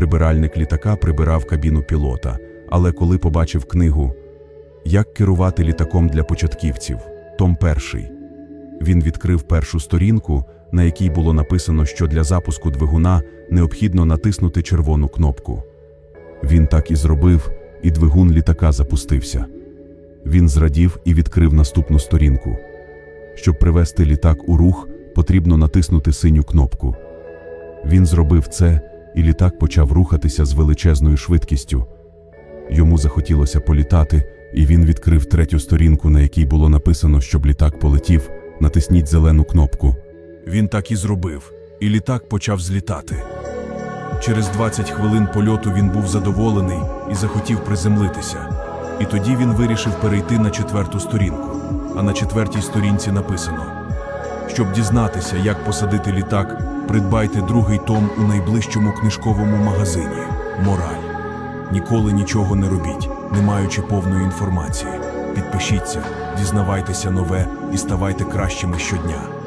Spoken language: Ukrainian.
Прибиральник літака прибирав кабіну пілота, але коли побачив книгу Як керувати літаком для початківців, Том перший. Він відкрив першу сторінку, на якій було написано, що для запуску двигуна необхідно натиснути червону кнопку. Він так і зробив, і двигун літака запустився. Він зрадів і відкрив наступну сторінку. Щоб привести літак у рух, потрібно натиснути синю кнопку. Він зробив це, і літак почав рухатися з величезною швидкістю. Йому захотілося політати, і він відкрив третю сторінку, на якій було написано, щоб літак полетів, натисніть зелену кнопку. Він так і зробив, і літак почав злітати. Через 20 хвилин польоту він був задоволений і захотів приземлитися. І тоді він вирішив перейти на четверту сторінку. А на четвертій сторінці написано: Щоб дізнатися, як посадити літак, придбайте другий том у найближчому книжковому магазині. Мораль. Ніколи нічого не робіть, не маючи повної інформації. Підпишіться, дізнавайтеся нове і ставайте кращими щодня.